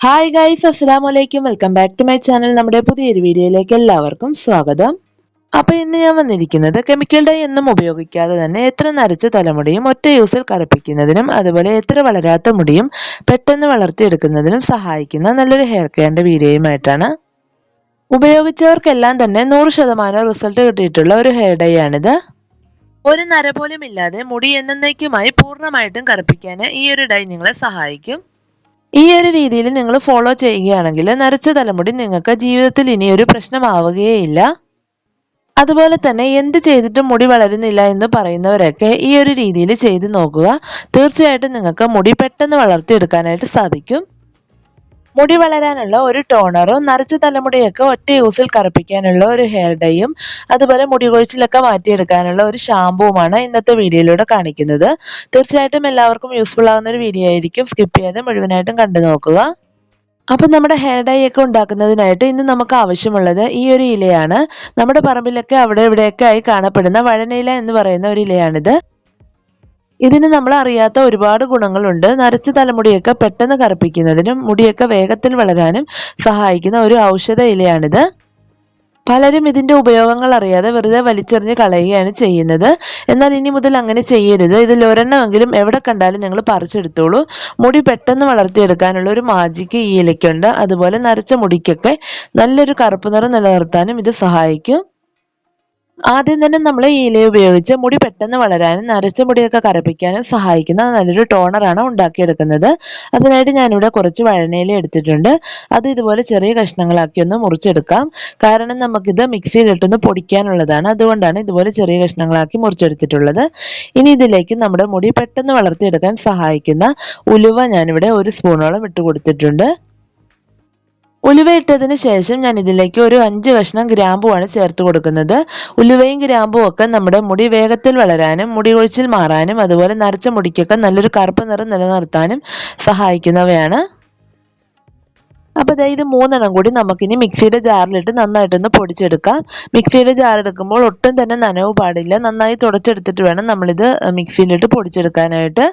Hi guys അസ്സാം വലൈക്കും welcome back to my channel നമ്മുടെ പുതിയൊരു വീഡിയോയിലേക്ക് എല്ലാവർക്കും സ്വാഗതം. അപ്പോൾ ഇന്ന് ഞാൻ വന്നിരിക്കുന്നത് കെമിക്കൽ ഡൈ ഒന്നും ഉപയോഗിക്കാതെ തന്നെ എത്ര നരച്ച തലമുടിയും ഒറ്റ യൂസിൽ കറുപ്പിക്കുന്നതിനും അതുപോലെ എത്ര വളരാത്ത മുടിയും പെട്ടെന്ന് വളർത്തിയെടുക്കുന്നതിനും സഹായിക്കുന്ന നല്ലൊരു ഹെയർ കെയറിന്റെ വീഡിയോയുമായിട്ടാണ് ഉപയോഗിച്ചവർക്കെല്ലാം തന്നെ നൂറ് ശതമാനം റിസൾട്ട് കിട്ടിയിട്ടുള്ള ഒരു ഹെയർ ഡൈ ആണിത്. ഒരു നര പോലും ഇല്ലാതെ മുടി എന്നേക്കുമായി പൂർണമായിട്ടും കറുപ്പിക്കാൻ ഈ ഒരു ഡൈ നിങ്ങളെ സഹായിക്കും. ഈ ഒരു രീതിയിൽ നിങ്ങൾ ഫോളോ ചെയ്യുകയാണെങ്കിൽ നരച്ച തലമുടി നിങ്ങൾക്ക് ജീവിതത്തിൽ ഇനി ഒരു പ്രശ്നമാവുകയില്ല അതുപോലെ തന്നെ എന്ത് ചെയ്തിട്ടും മുടി വളരുന്നില്ല എന്ന് പറയുന്നവരൊക്കെ ഈ ഒരു രീതിയിൽ ചെയ്തു നോക്കുക. തീർച്ചയായിട്ടും നിങ്ങൾക്ക് മുടി പെട്ടെന്ന് വളർത്തിയെടുക്കാനായിട്ട് സാധിക്കും. മുടി വളരാനുള്ള ഒരു ടോണറും നരച്ച തലമുടിയൊക്കെ ഒറ്റ യൂസിൽ കറുപ്പിക്കാനുള്ള ഒരു ഹെയർ ഡൈയും അതുപോലെ മുടി കൊഴിച്ചിലൊക്കെ മാറ്റിയെടുക്കാനുള്ള ഒരു ഷാമ്പുവുമാണ് ഇന്നത്തെ വീഡിയോയിലൂടെ കാണിക്കുന്നത്. തീർച്ചയായിട്ടും എല്ലാവർക്കും യൂസ്ഫുൾ ആകുന്ന ഒരു വീഡിയോ ആയിരിക്കും. സ്കിപ്പ് ചെയ്യാതെ മുഴുവനായിട്ടും കണ്ടു നോക്കുക. അപ്പം നമ്മുടെ ഹെയർ ഡൈ ഒക്കെ ഉണ്ടാക്കുന്നതിനായിട്ട് ഇന്ന് നമുക്ക് ആവശ്യമുള്ളത് ഈ ഒരു ഇലയാണ്. നമ്മുടെ പറമ്പിലൊക്കെ അവിടെ ഇവിടെയൊക്കെ ആയി കാണപ്പെടുന്ന വഴനയില എന്ന് പറയുന്ന ഒരു ഇലയാണിത്. ഇതിന് നമ്മൾ അറിയാത്ത ഒരുപാട് ഗുണങ്ങളുണ്ട്. നരച്ച തലമുടിയൊക്കെ പെട്ടെന്ന് കറുപ്പിക്കുന്നതിനും മുടിയൊക്കെ വേഗത്തിൽ വളരാനും സഹായിക്കുന്ന ഒരു ഔഷധ ഇലയാണിത്. പലരും ഇതിന്റെ ഉപയോഗങ്ങൾ അറിയാതെ വെറുതെ വലിച്ചെറിഞ്ഞ് കളയുകയാണ് ചെയ്യുന്നത്. എന്നാൽ ഇനി മുതൽ അങ്ങനെ ചെയ്യരുത്. ഇതിൽ ഒരെണ്ണമെങ്കിലും എവിടെ കണ്ടാലും ഞങ്ങൾ പറിച്ചെടുത്തോളൂ. മുടി പെട്ടെന്ന് വളർത്തിയെടുക്കാനുള്ള ഒരു മാജിക്ക് ഈ ഇലയ്ക്കുണ്ട്. അതുപോലെ നരച്ച മുടിക്കൊക്കെ നല്ലൊരു കറുപ്പ് നിറം നിലനിർത്താനും ഇത് സഹായിക്കും. ആദ്യം തന്നെ നമ്മൾ ഈ ഇല ഉപയോഗിച്ച് മുടി പെട്ടെന്ന് വളരാനും നരച്ച മുടിയൊക്കെ കറുപ്പിക്കാനും സഹായിക്കുന്ന നല്ലൊരു ടോണറാണ് ഉണ്ടാക്കിയെടുക്കുന്നത്. അതിനായിട്ട് ഞാനിവിടെ കുറച്ച് വഴനയില എടുത്തിട്ടുണ്ട്. അത് ഇതുപോലെ ചെറിയ കഷ്ണങ്ങളാക്കി ഒന്ന് മുറിച്ചെടുക്കാം. കാരണം നമുക്കിത് മിക്സിയിലിട്ടൊന്ന് പൊടിക്കാനുള്ളതാണ്. അതുകൊണ്ടാണ് ഇതുപോലെ ചെറിയ കഷ്ണങ്ങളാക്കി മുറിച്ചെടുത്തിട്ടുള്ളത്. ഇനി ഇതിലേക്ക് നമ്മുടെ മുടി പെട്ടെന്ന് വളർത്തിയെടുക്കാൻ സഹായിക്കുന്ന ഉലുവ ഞാനിവിടെ ഒരു സ്പൂണോളം ഇട്ട് കൊടുത്തിട്ടുണ്ട് ഉലുവ ഇട്ടതിന് ശേഷം ഞാൻ ഇതിലേക്ക് ഒരു അഞ്ച് കഷ്ണം ഗ്രാമ്പുവാണ് ചേർത്ത് കൊടുക്കുന്നത്. ഉലുവയും ഗ്രാമ്പും ഒക്കെ നമ്മുടെ മുടി വേഗത്തിൽ വളരാനും മുടി കൊഴിച്ചിൽ മാറാനും അതുപോലെ നരച്ച മുടിക്കൊക്കെ നല്ലൊരു കറുപ്പ് നിറം നിലനിർത്താനും സഹായിക്കുന്നവയാണ്. അപ്പോൾ അതായത് ഇത് മൂന്നെണ്ണം കൂടി നമുക്കിനി മിക്സിയുടെ ജാറിലിട്ട് നന്നായിട്ടൊന്ന് പൊടിച്ചെടുക്കാം. മിക്സിയുടെ ജാർ എടുക്കുമ്പോൾ ഒട്ടും തന്നെ നനവ് പാടില്ല. നന്നായി തുടച്ചെടുത്തിട്ട് വേണം നമ്മളിത് മിക്സിയിലിട്ട് പൊടിച്ചെടുക്കാനായിട്ട്.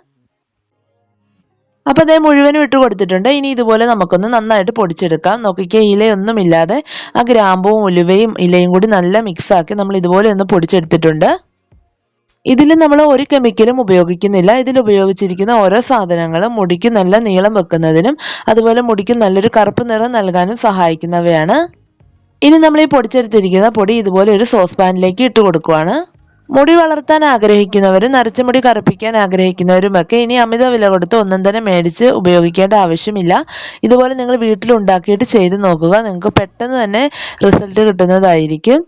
അപ്പോൾ അതേ മുഴുവനും ഇട്ട് കൊടുത്തിട്ടുണ്ട്. ഇനി ഇതുപോലെ നമുക്കൊന്ന് നന്നായിട്ട് പൊടിച്ചെടുക്കാം. നോക്കിക്കേ ഇലയൊന്നുമില്ലാതെ ആ ഗ്രാമ്പും ഉലുവയും ഇലയും കൂടി നല്ല മിക്സാക്കി നമ്മൾ ഇതുപോലെ ഒന്ന് പൊടിച്ചെടുത്തിട്ടുണ്ട്. ഇതിൽ നമ്മൾ ഒരു കെമിക്കലും ഉപയോഗിക്കുന്നില്ല. ഇതിൽ ഉപയോഗിച്ചിരിക്കുന്ന ഓരോ സാധനങ്ങളും മുടിക്ക് നല്ല നീളം വെക്കുന്നതിനും അതുപോലെ മുടിക്ക് നല്ലൊരു കറുപ്പ് നിറം നൽകാനും സഹായിക്കുന്നവയാണ്. ഇനി നമ്മൾ ഈ പൊടിച്ചെടുത്തിരിക്കുന്ന പൊടി ഇതുപോലെ ഒരു സോസ് പാനിലേക്ക് ഇട്ട് കൊടുക്കുവാണ്. മുടി വളർത്താൻ ആഗ്രഹിക്കുന്നവരും നരച്ച മുടി കറുപ്പിക്കാൻ ആഗ്രഹിക്കുന്നവരുമൊക്കെ ഇനി അമിത വില കൊടുത്ത് ഒന്നും തന്നെ മേടിച്ച് ഉപയോഗിക്കേണ്ട ആവശ്യമില്ല. ഇതുപോലെ നിങ്ങൾ വീട്ടിൽ ഉണ്ടാക്കിയിട്ട് ചെയ്ത് നോക്കുക. നിങ്ങൾക്ക് പെട്ടെന്ന് തന്നെ റിസൾട്ട് കിട്ടുന്നതായിരിക്കും.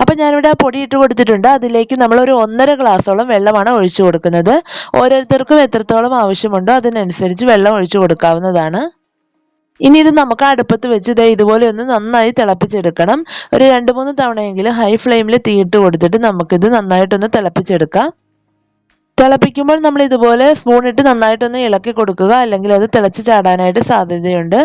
അപ്പം ഞാനിവിടെ ആ പൊടി ഇട്ട് കൊടുത്തിട്ടുണ്ട്. അതിലേക്ക് നമ്മൾ ഒരു ഒന്നര ഗ്ലാസോളം വെള്ളമാണ് ഒഴിച്ചു കൊടുക്കുന്നത്. ഓരോരുത്തർക്കും എത്രത്തോളം ആവശ്യമുണ്ടോ അതിനനുസരിച്ച് വെള്ളം ഒഴിച്ചു കൊടുക്കാവുന്നതാണ്. ഇനി ഇത് നമുക്ക് അടുപ്പത്ത് വെച്ച് ഇതേ ഇതുപോലെ ഒന്ന് നന്നായി തിളപ്പിച്ചെടുക്കണം. ഒരു രണ്ട് മൂന്ന് തവണയെങ്കിലും ഹൈ ഫ്ലെയിമിൽ തീയിട്ട് കൊടുത്തിട്ട് നമുക്കിത് നന്നായിട്ടൊന്ന് തിളപ്പിച്ചെടുക്കാം. തിളപ്പിക്കുമ്പോൾ നമ്മൾ ഇതുപോലെ സ്പൂൺ ഇട്ട് നന്നായിട്ടൊന്ന് ഇളക്കി കൊടുക്കുക. അല്ലെങ്കിൽ അത് തിളച്ച് ചാടാനായിട്ട് സാധ്യതയുണ്ട്.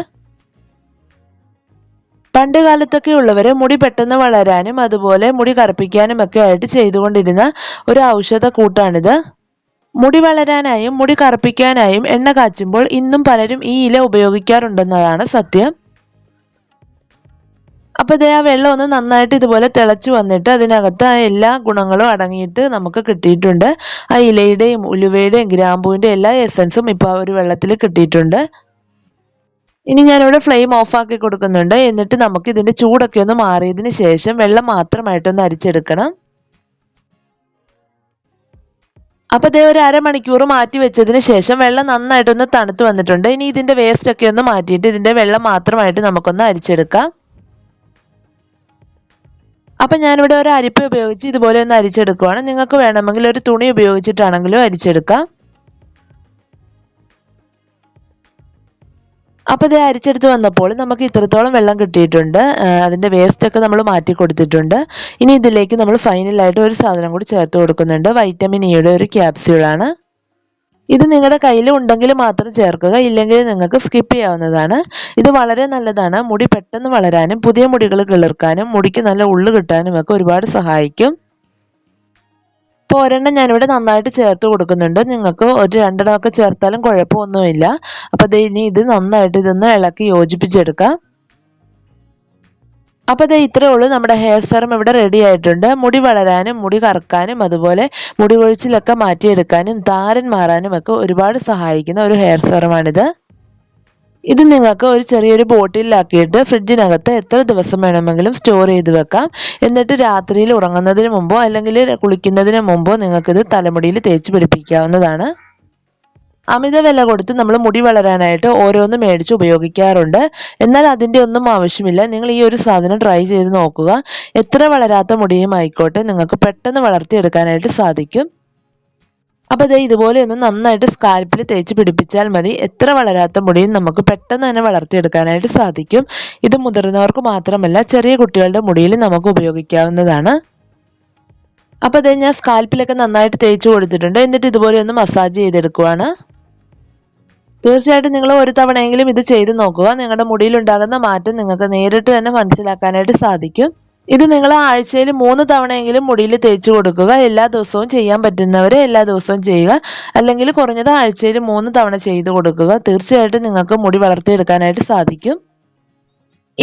പണ്ട് കാലത്തൊക്കെ ഉള്ളവര് മുടി പെട്ടെന്ന് വളരാനും അതുപോലെ മുടി കറുപ്പിക്കാനും ഒക്കെ ആയിട്ട് ചെയ്തുകൊണ്ടിരുന്ന ഒരു ഔഷധ കൂട്ടാണിത്. മുടി വളരാനായും മുടി കറുപ്പിക്കാനായും എണ്ണ കാച്ചുമ്പോൾ ഇന്നും പലരും ഈ ഇല ഉപയോഗിക്കാറുണ്ടെന്നതാണ് സത്യം. അപ്പോൾ ഇതേ ആ വെള്ളം ഒന്ന് നന്നായിട്ട് ഇതുപോലെ തിളച്ചു വന്നിട്ട് അതിനകത്ത് ആ എല്ലാ ഗുണങ്ങളും അടങ്ങിയിട്ട് നമുക്ക് കിട്ടിയിട്ടുണ്ട്. ആ ഇലയുടെയും ഉലുവയുടെയും ഗ്രാമ്പൂവിന്റെ എല്ലാ എസൻസും ഇപ്പോൾ ആ ഒരു വെള്ളത്തിൽ കിട്ടിയിട്ടുണ്ട്. ഇനി ഞാനിവിടെ ഫ്ലെയിം ഓഫ് ആക്കി കൊടുക്കുന്നുണ്ട്. എന്നിട്ട് നമുക്ക് ഇതിന്റെ ചൂടൊക്കെ ഒന്ന് മാറിയതിന് ശേഷം വെള്ളം മാത്രമായിട്ടൊന്ന് അരിച്ചെടുക്കണം. അപ്പോൾ ദേ ഒരു അരമണിക്കൂർ മാറ്റി വെച്ചതിന് ശേഷം വെള്ളം നന്നായിട്ടൊന്ന് തണുത്ത് വന്നിട്ടുണ്ട്. ഇനി ഇതിന്റെ വേസ്റ്റ് ഒക്കെ ഒന്ന് മാറ്റിയിട്ട് ഇതിന്റെ വെള്ളം മാത്രമായിട്ട് നമുക്കൊന്ന് അരിച്ചെടുക്കാം. അപ്പം ഞാനിവിടെ ഒരു അരിപ്പ ഉപയോഗിച്ച് ഇതുപോലെ ഒന്ന് അരിച്ചെടുക്കുവാണ്. നിങ്ങൾക്ക് വേണമെങ്കിൽ ഒരു തുണി ഉപയോഗിച്ചിട്ടാണെങ്കിലും അരിച്ചെടുക്കാം. അപ്പോൾ ഇത് അരിച്ചെടുത്ത് വന്നപ്പോൾ നമുക്ക് ഇത്രത്തോളം വെള്ളം കിട്ടിയിട്ടുണ്ട്. അതിന്റെ വേസ്റ്റൊക്കെ നമ്മൾ മാറ്റി കൊടുത്തിട്ടുണ്ട്. ഇനി ഇതിലേക്ക് നമ്മൾ ഫൈനലായിട്ട് ഒരു സാധനം കൂടി ചേർത്ത് കൊടുക്കുന്നുണ്ട്. വൈറ്റമിൻ ഇയുടെ ഒരു ക്യാപ്സ്യൂളാണ് ഇത് നിങ്ങളുടെ കയ്യിൽ ഉണ്ടെങ്കിൽ മാത്രം ചേർക്കുക ഇല്ലെങ്കിൽ നിങ്ങൾക്ക് സ്കിപ്പ് ചെയ്യാവുന്നതാണ്. ഇത് വളരെ നല്ലതാണ്. മുടി പെട്ടെന്ന് വളരാനും പുതിയ മുടികൾ കിളിർക്കാനും മുടിക്ക് നല്ല ഉള്ളു കിട്ടാനും ഒക്കെ ഒരുപാട് സഹായിക്കും. അപ്പോൾ ഒരെണ്ണം ഞാനിവിടെ നന്നായിട്ട് ചേർത്ത് കൊടുക്കുന്നുണ്ട്. നിങ്ങൾക്ക് ഒരു രണ്ടെണ്ണമൊക്കെ ചേർത്താലും കുഴപ്പമൊന്നുമില്ല. അപ്പോൾ ഇനി ഇത് നന്നായിട്ട് ഇതൊന്ന് ഇളക്കി യോജിപ്പിച്ചെടുക്കാം. അപ്പോൾ ദേ ഇത്രേ ഉള്ളൂ. നമ്മുടെ ഹെയർ സെറം ഇവിടെ റെഡി ആയിട്ടുണ്ട്. മുടി വളരാനും മുടി കറക്കാനും അതുപോലെ മുടി കൊഴിച്ചിലൊക്കെ മാറ്റിയെടുക്കാനും താരൻ മാറാനും ഒക്കെ ഒരുപാട് സഹായിക്കുന്ന ഒരു ഹെയർ സെറമാണിത്. ഇത് നിങ്ങൾക്ക് ഒരു ചെറിയൊരു ബോട്ടിലാക്കിയിട്ട് ഫ്രിഡ്ജിനകത്ത് എത്ര ദിവസം വേണമെങ്കിലും സ്റ്റോർ ചെയ്ത് വെക്കാം. എന്നിട്ട് രാത്രിയിൽ ഉറങ്ങുന്നതിന് മുമ്പോ അല്ലെങ്കിൽ കുളിക്കുന്നതിന് മുമ്പോ നിങ്ങൾക്കിത് തലമുടിയിൽ തേച്ച് പിടിപ്പിക്കാവുന്നതാണ്. അമിത വില കൊടുത്ത് നമ്മൾ മുടി വളരാനായിട്ട് ഓരോന്ന് മേടിച്ച് ഉപയോഗിക്കാറുണ്ട്. എന്നാൽ അതിന്റെ ഒന്നും ആവശ്യമില്ല. നിങ്ങൾ ഈ ഒരു സാധനം ട്രൈ ചെയ്ത് നോക്കുക. എത്ര വളരാത്ത മുടിയും ആയിക്കോട്ടെ നിങ്ങൾക്ക് പെട്ടെന്ന് വളർത്തിയെടുക്കാനായിട്ട് സാധിക്കും. അപ്പോൾ ദേ ഇതുപോലെ ഒന്ന് നന്നായിട്ട് സ്കാൽപ്പിൽ തേച്ച് പിടിപ്പിച്ചാൽ മതി. എത്ര വളരാത്ത മുടിയും നമുക്ക് പെട്ടെന്ന് തന്നെ വളർത്തിയെടുക്കാനായിട്ട് സാധിക്കും. ഇത് മുതിർന്നവർക്ക് മാത്രമല്ല ചെറിയ കുട്ടികളുടെ മുടിയിൽ നമുക്ക് ഉപയോഗിക്കാവുന്നതാണ്. അപ്പോൾ അതേ ഞാൻ സ്കാൽപ്പിലൊക്കെ നന്നായിട്ട് തേച്ച് കൊടുത്തിട്ടുണ്ട്. എന്നിട്ട് ഇതുപോലെ ഒന്ന് മസാജ് ചെയ്തെടുക്കുവാണ്. തീർച്ചയായിട്ടും നിങ്ങൾ ഒരു തവണയെങ്കിലും ഇത് ചെയ്ത് നോക്കുക. നിങ്ങളുടെ മുടിയിൽ ഉണ്ടാകുന്ന മാറ്റം നിങ്ങൾക്ക് നേരിട്ട് തന്നെ മനസ്സിലാക്കാനായിട്ട് സാധിക്കും. ഇത് നിങ്ങൾ ആഴ്ചയിൽ മൂന്ന് തവണയെങ്കിലും മുടിയിൽ തേച്ച് കൊടുക്കുക. എല്ലാ ദിവസവും ചെയ്യാൻ പറ്റുന്നവരെ എല്ലാ ദിവസവും ചെയ്യുക. അല്ലെങ്കിൽ കുറഞ്ഞത് ആഴ്ചയിൽ മൂന്ന് തവണ ചെയ്ത് കൊടുക്കുക. തീർച്ചയായിട്ടും നിങ്ങൾക്ക് മുടി വളർത്തിയെടുക്കാനായിട്ട് സാധിക്കും.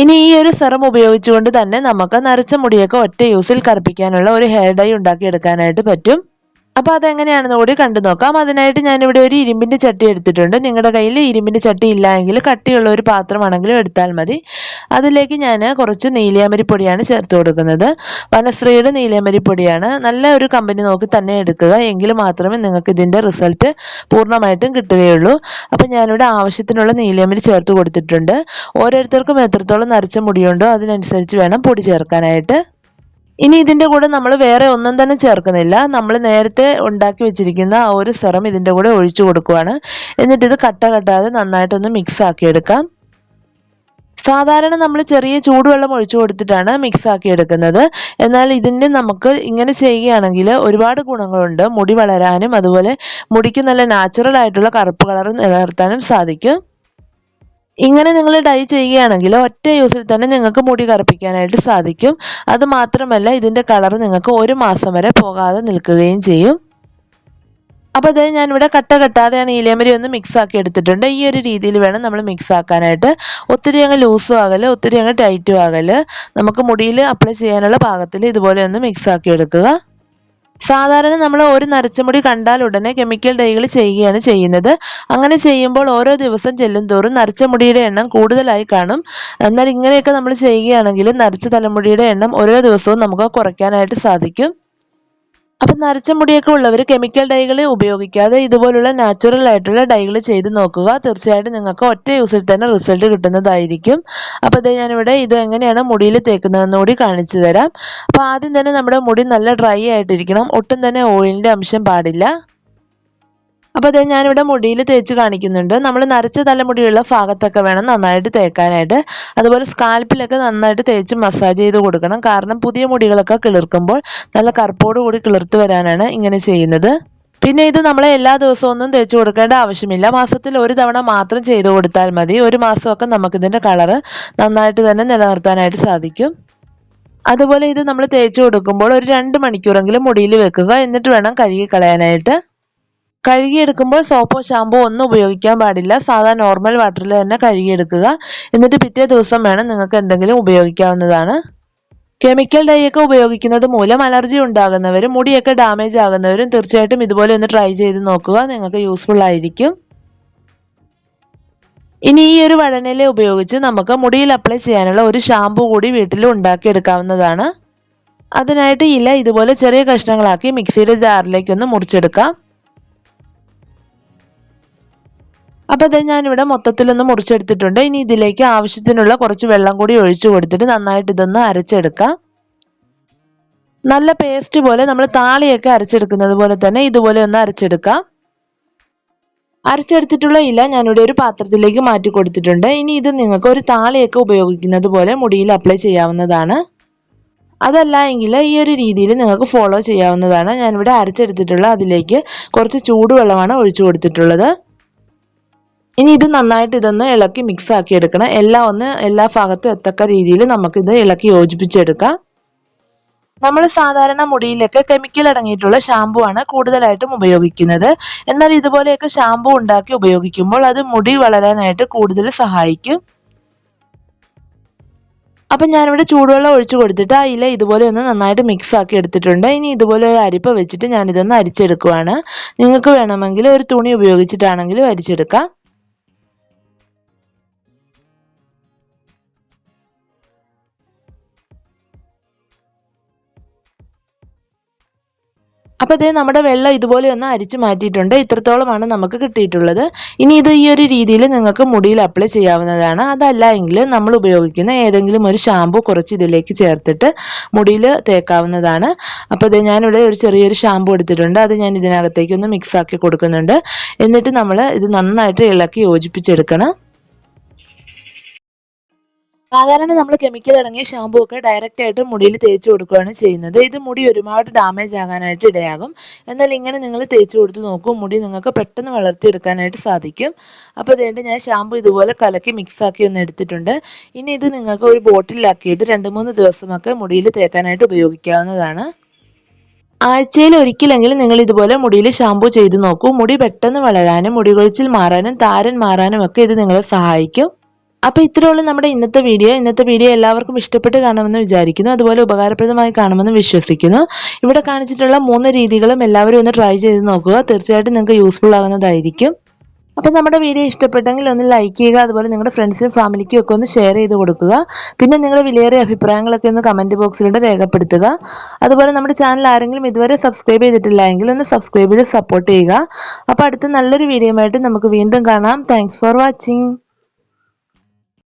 ഇനി ഈ ഒരു സെറം ഉപയോഗിച്ചുകൊണ്ട് തന്നെ നമുക്ക് നരച്ച മുടിയൊക്കെ ഒറ്റ യൂസിൽ കറുപ്പിക്കാനുള്ള ഒരു ഹെയർ ഡൈ ഉണ്ടാക്കിയെടുക്കാനായിട്ട് പറ്റും. അപ്പോൾ അതെങ്ങനെയാണെന്ന് കൂടി കണ്ടു നോക്കാം. അതിനായിട്ട് ഞാനിവിടെ ഒരു ഇരുമ്പിന്റെ ചട്ടി എടുത്തിട്ടുണ്ട്. നിങ്ങളുടെ കയ്യിൽ ഇരുമ്പിന്റെ ചട്ടി ഇല്ലായെങ്കിൽ കട്ടിയുള്ള ഒരു പാത്രമാണെങ്കിലും എടുത്താൽ മതി. അതിലേക്ക് ഞാൻ കുറച്ച് നീലിയാമരിപ്പൊടിയാണ് ചേർത്ത് കൊടുക്കുന്നത്. വനശ്രീയുടെ നീലിയാമരിപ്പൊടിയാണ് നല്ല ഒരു കമ്പനി നോക്കി തന്നെ എടുക്കുക. എങ്കിൽ മാത്രമേ നിങ്ങൾക്ക് ഇതിന്റെ റിസൾട്ട് പൂർണമായിട്ടും കിട്ടുകയുള്ളൂ. അപ്പോൾ ഞാനിവിടെ ആവശ്യത്തിനുള്ള നീലിയാമരി ചേർത്ത് കൊടുത്തിട്ടുണ്ട്. ഓരോരുത്തർക്കും എത്രത്തോളം നരച്ച മുടിയുണ്ടോ അതിനനുസരിച്ച് വേണം പൊടി ചേർക്കാനായിട്ട്. ഇനി ഇതിന്റെ കൂടെ നമ്മൾ വേറെ ഒന്നും തന്നെ ചേർക്കുന്നില്ല. നമ്മൾ നേരത്തെ ഉണ്ടാക്കി വെച്ചിരിക്കുന്ന ആ ഒരു സെറം ഇതിന്റെ കൂടെ ഒഴിച്ചു കൊടുക്കുവാണ്. എന്നിട്ട് ഇത് കട്ട കട്ടാതെ നന്നായിട്ടൊന്ന് മിക്സ് ആക്കി എടുക്കാം സാധാരണ നമ്മൾ ചെറിയ ചൂടുവെള്ളം ഒഴിച്ചു കൊടുത്തിട്ടാണ് മിക്സ് ആക്കി എടുക്കുന്നത് എന്നാൽ ഇതിന് നമുക്ക് ഇങ്ങനെ ചെയ്യുകയാണെങ്കിൽ ഒരുപാട് ഗുണങ്ങളുണ്ട്. മുടി വളരാനും അതുപോലെ മുടിക്ക് നല്ല നാച്ചുറൽ ആയിട്ടുള്ള കറുപ്പ് കളർ നിലനിർത്താനും സാധിക്കും. ഇങ്ങനെ നിങ്ങൾ ഡൈ ചെയ്യുകയാണെങ്കിൽ ഒറ്റ യൂസിൽ തന്നെ നിങ്ങൾക്ക് മുടി കറുപ്പിക്കാനായിട്ട് സാധിക്കും. അത് മാത്രമല്ല ഇതിന്റെ കളർ നിങ്ങൾക്ക് ഒരു മാസം വരെ പോകാതെ നിൽക്കുകയും ചെയ്യും. അപ്പോൾ അതേ ഞാനിവിടെ കട്ട കെട്ടാതെ ആ നീലയമരി ഒന്ന് മിക്സ് ആക്കി എടുത്തിട്ടുണ്ട്. ഈ ഒരു രീതിയിൽ വേണം നമ്മൾ മിക്സ് ആക്കാനായിട്ട്. ഒത്തിരി അങ്ങ് ലൂസും ആകൽ ഒത്തിരി അങ്ങ് ടൈറ്റും ആകൽ. നമുക്ക് മുടിയിൽ അപ്ലൈ ചെയ്യാനുള്ള പാകത്തിൽ ഇതുപോലെ ഒന്ന് മിക്സ് ആക്കി എടുക്കുക. സാധാരണ നമ്മൾ ഒരു നരച്ചമുടി കണ്ടാൽ ഉടനെ കെമിക്കൽ ഡൈകൾ ചെയ്യുകയാണ് ചെയ്യുന്നത്. അങ്ങനെ ചെയ്യുമ്പോൾ ഓരോ ദിവസം ചെല്ലും തോറും നരച്ചമുടിയുടെ എണ്ണം കൂടുതലായി കാണും. എന്നാൽ ഇങ്ങനെയൊക്കെ നമ്മൾ ചെയ്യുകയാണെങ്കിൽ നരച്ച തലമുടിയുടെ എണ്ണം ഓരോ ദിവസവും നമുക്ക് കുറയ്ക്കാനായിട്ട് സാധിക്കും. അപ്പം നരച്ച മുടിയൊക്കെ ഉള്ളവർ കെമിക്കൽ ഡൈകൾ ഉപയോഗിക്കാതെ ഇതുപോലുള്ള നാച്ചുറൽ ആയിട്ടുള്ള ഡൈകൾ ചെയ്ത് നോക്കുക. തീർച്ചയായിട്ടും നിങ്ങൾക്ക് ഒറ്റ യൂസിൽ തന്നെ റിസൾട്ട് കിട്ടുന്നതായിരിക്കും. അപ്പോൾ അതേ ഞാനിവിടെ ഇത് എങ്ങനെയാണ് മുടിയിൽ തേക്കുന്നതെന്ന് കൂടി കാണിച്ചു തരാം. അപ്പോൾ ആദ്യം തന്നെ നമ്മുടെ മുടി നല്ല ഡ്രൈ ആയിട്ടിരിക്കണം. ഒട്ടും തന്നെ ഓയിലിന്റെ അംശം പാടില്ല. അപ്പോൾ അത് ഞാനിവിടെ മുടിയിൽ തേച്ച് കാണിക്കുന്നുണ്ട്. നമ്മൾ നരച്ച തലമുടിയുള്ള ഭാഗത്തൊക്കെ വേണം നന്നായിട്ട് തേക്കാനായിട്ട്. അതുപോലെ സ്കാൽപ്പിലൊക്കെ നന്നായിട്ട് തേച്ച് മസാജ് ചെയ്ത് കൊടുക്കണം. കാരണം പുതിയ മുടികളൊക്കെ കിളിർക്കുമ്പോൾ നല്ല കറുപ്പോട് കൂടി കിളിർത്ത് വരാനാണ് ഇങ്ങനെ ചെയ്യുന്നത്. പിന്നെ ഇത് നമ്മൾ എല്ലാ ദിവസവും ഒന്നും തേച്ച് കൊടുക്കേണ്ട ആവശ്യമില്ല. മാസത്തിൽ ഒരു തവണ മാത്രം ചെയ്തു കൊടുത്താൽ മതി. ഒരു മാസമൊക്കെ നമുക്കിതിന്റെ കളറ് നന്നായിട്ട് തന്നെ നിലനിർത്താനായിട്ട് സാധിക്കും. അതുപോലെ ഇത് നമ്മൾ തേച്ച് കൊടുക്കുമ്പോൾ ഒരു രണ്ട് മണിക്കൂറെങ്കിലും മുടിയിൽ വെക്കുക. എന്നിട്ട് വേണം കഴുകി കളയാനായിട്ട്. കഴുകിയെടുക്കുമ്പോൾ സോപ്പോ ഷാമ്പോ ഒന്നും ഉപയോഗിക്കാൻ പാടില്ല. സാധാ നോർമൽ വാട്ടറിൽ തന്നെ കഴുകിയെടുക്കുക. എന്നിട്ട് പിറ്റേ ദിവസം വേണം നിങ്ങൾക്ക് എന്തെങ്കിലും ഉപയോഗിക്കാവുന്നതാണ്. കെമിക്കൽ ഡൈ ഒക്കെ ഉപയോഗിക്കുന്നത് മൂലം അലർജി ഉണ്ടാകുന്നവരും മുടിയൊക്കെ ഡാമേജ് ആകുന്നവരും തീർച്ചയായിട്ടും ഇതുപോലെ ഒന്ന് ട്രൈ ചെയ്ത് നോക്കുക. നിങ്ങൾക്ക് യൂസ്ഫുൾ ആയിരിക്കും. ഇനി ഈ ഒരു വഴനില ഉപയോഗിച്ച് നമുക്ക് മുടിയിൽ അപ്ലൈ ചെയ്യാനുള്ള ഒരു ഷാമ്പു കൂടി വീട്ടിൽ ഉണ്ടാക്കിയെടുക്കാവുന്നതാണ്. അതിനായിട്ട് ഇല ഇതുപോലെ ചെറിയ കഷ്ണങ്ങളാക്കി മിക്സിയുടെ ജാറിലേക്ക് ഒന്ന് മുറിച്ചെടുക്കാം. അപ്പോൾ ഇവിടെ ഞാനിവിടെ മൊത്തത്തിലൊന്ന് മുറിച്ചെടുത്തിട്ടുണ്ട്. ഇനി ഇതിലേക്ക് ആവശ്യത്തിനുള്ള കുറച്ച് വെള്ളം കൂടി ഒഴിച്ചു കൊടുത്തിട്ട് നന്നായിട്ട് ഇതൊന്ന് അരച്ചെടുക്കാം. നല്ല പേസ്റ്റ് പോലെ നമ്മൾ താളിയൊക്കെ അരച്ചെടുക്കുന്നത് പോലെ തന്നെ ഇതുപോലെ ഒന്ന് അരച്ചെടുക്കാം. അരച്ചെടുത്തിട്ടുള്ള ഇല ഞാനിവിടെ ഒരു പാത്രത്തിലേക്ക് മാറ്റി കൊടുത്തിട്ടുണ്ട്. ഇനി ഇത് നിങ്ങൾക്ക് ഒരു താളിയൊക്കെ ഉപയോഗിക്കുന്നത് പോലെ മുടിയിൽ അപ്ലൈ ചെയ്യാവുന്നതാണ്. അതല്ല എങ്കിൽ ഈ ഒരു രീതിയിൽ നിങ്ങൾക്ക് ഫോളോ ചെയ്യാവുന്നതാണ്. ഞാനിവിടെ അരച്ചെടുത്തിട്ടുള്ള അതിലേക്ക് കുറച്ച് ചൂടുവെള്ളമാണ് ഒഴിച്ചു കൊടുത്തിട്ടുള്ളത്. ഇനി ഇത് നന്നായിട്ട് ഇതൊന്ന് ഇളക്കി മിക്സ് ആക്കി എടുക്കണം. എല്ലാം ഒന്ന് എല്ലാ ഭാഗത്തും എത്തക്ക രീതിയിൽ നമുക്ക് ഇത് ഇളക്കി യോജിപ്പിച്ചെടുക്കാം. നമ്മൾ സാധാരണ മുടിയിലൊക്കെ കെമിക്കൽ അടങ്ങിയിട്ടുള്ള ഷാമ്പു ആണ് കൂടുതലായിട്ടും ഉപയോഗിക്കുന്നത്. എന്നാൽ ഇതുപോലെയൊക്കെ ഷാമ്പു ഉണ്ടാക്കി ഉപയോഗിക്കുമ്പോൾ അത് മുടി വളരാനായിട്ട് കൂടുതൽ സഹായിക്കും. അപ്പം ഞാനിവിടെ ചൂടുവെള്ളം ഒഴിച്ചു കൊടുത്തിട്ട് ആ ഇല ഇതുപോലെ ഒന്ന് നന്നായിട്ട് മിക്സ് ആക്കി എടുത്തിട്ടുണ്ട്. ഇനി ഇതുപോലെ ഒരു അരിപ്പ വെച്ചിട്ട് ഞാനിതൊന്ന് അരിച്ചെടുക്കുവാണ്. നിങ്ങൾക്ക് വേണമെങ്കിൽ ഒരു തുണി ഉപയോഗിച്ചിട്ടാണെങ്കിലും അരിച്ചെടുക്കാം. അപ്പോൾ ഇതേ നമ്മുടെ വെള്ളം ഇതുപോലെ ഒന്ന് അരിച്ചു മാറ്റിയിട്ടുണ്ട്. ഇത്രത്തോളമാണ് നമുക്ക് കിട്ടിയിട്ടുള്ളത്. ഇനി ഇത് ഈ ഒരു രീതിയിൽ നിങ്ങൾക്ക് മുടിയിൽ അപ്ലൈ ചെയ്യാവുന്നതാണ്. അതല്ല എങ്കിൽ നമ്മൾ ഉപയോഗിക്കുന്ന ഏതെങ്കിലും ഒരു ഷാമ്പു കുറച്ച് ഇതിലേക്ക് ചേർത്തിട്ട് മുടിയിൽ തേക്കാവുന്നതാണ്. അപ്പോൾ ഇത് ഞാനിവിടെ ഒരു ചെറിയൊരു ഷാമ്പു എടുത്തിട്ടുണ്ട്. അത് ഞാൻ ഇതിനകത്തേക്ക് ഒന്ന് മിക്സ് ആക്കി കൊടുക്കുന്നുണ്ട്. എന്നിട്ട് നമ്മൾ ഇത് നന്നായിട്ട് ഇളക്കി യോജിപ്പിച്ചെടുക്കണം. സാധാരണ നമ്മൾ കെമിക്കൽ അടങ്ങിയ ഷാമ്പൂ ഒക്കെ ഡയറക്റ്റ് ആയിട്ട് മുടിയിൽ തേച്ച് കൊടുക്കുകയാണ് ചെയ്യുന്നത്. ഇത് മുടി ഒരുപാട് ഡാമേജ് ആകാനായിട്ട് ഇടയാകും. എന്നാൽ ഇങ്ങനെ നിങ്ങൾ തേച്ച് കൊടുത്ത് നോക്കൂ മുടി നിങ്ങൾക്ക് പെട്ടെന്ന് വളർത്തിയെടുക്കാനായിട്ട് സാധിക്കും. അപ്പോൾ അതുകൊണ്ട് ഞാൻ ഷാമ്പു ഇതുപോലെ കലക്കി മിക്സ് ആക്കി ഒന്ന് എടുത്തിട്ടുണ്ട്. ഇനി ഇത് നിങ്ങൾക്ക് ഒരു ബോട്ടിലാക്കിയിട്ട് രണ്ട് മൂന്ന് ദിവസമൊക്കെ മുടിയിൽ തേക്കാനായിട്ട് ഉപയോഗിക്കാവുന്നതാണ്. ആഴ്ചയിൽ ഒരിക്കലെങ്കിലും നിങ്ങൾ ഇതുപോലെ മുടിയിൽ ഷാമ്പു ചെയ്ത് നോക്കൂ. മുടി പെട്ടെന്ന് വളരാനും മുടി കൊഴിച്ചിൽ മാറാനും താരൻ മാറാനും ഒക്കെ ഇത് നിങ്ങളെ സഹായിക്കും. അപ്പോൾ ഇത്രയുള്ള നമ്മുടെ ഇന്നത്തെ വീഡിയോ. ഇന്നത്തെ വീഡിയോ എല്ലാവർക്കും ഇഷ്ടപ്പെട്ട് കാണുമെന്ന് വിചാരിക്കുന്നു. അതുപോലെ ഉപകാരപ്രദമായി കാണുമെന്ന് വിശ്വസിക്കുന്നു. ഇവിടെ കാണിച്ചിട്ടുള്ള മൂന്ന് രീതികളും എല്ലാവരും ഒന്ന് ട്രൈ ചെയ്ത് നോക്കുക. തീർച്ചയായിട്ടും നിങ്ങൾക്ക് യൂസ്ഫുൾ ആകുന്നതായിരിക്കും. അപ്പോൾ നമ്മുടെ വീഡിയോ ഇഷ്ടപ്പെട്ടെങ്കിൽ ഒന്ന് ലൈക്ക് ചെയ്യുക. അതുപോലെ നിങ്ങളുടെ ഫ്രണ്ട്സിനും ഫാമിലിക്കും ഒക്കെ ഒന്ന് ഷെയർ ചെയ്ത് കൊടുക്കുക. പിന്നെ നിങ്ങളുടെ വിലയേറിയ അഭിപ്രായങ്ങളൊക്കെ ഒന്ന് കമന്റ് ബോക്സിലൂടെ രേഖപ്പെടുത്തുക. അതുപോലെ നമ്മുടെ ചാനൽ ആരെങ്കിലും ഇതുവരെ സബ്സ്ക്രൈബ് ചെയ്തിട്ടില്ല എങ്കിൽ ഒന്ന് സബ്സ്ക്രൈബ് ചെയ്ത് സപ്പോർട്ട് ചെയ്യുക. അപ്പോൾ അടുത്ത നല്ലൊരു വീഡിയോ നമുക്ക് വീണ്ടും കാണാം. Thanks for watching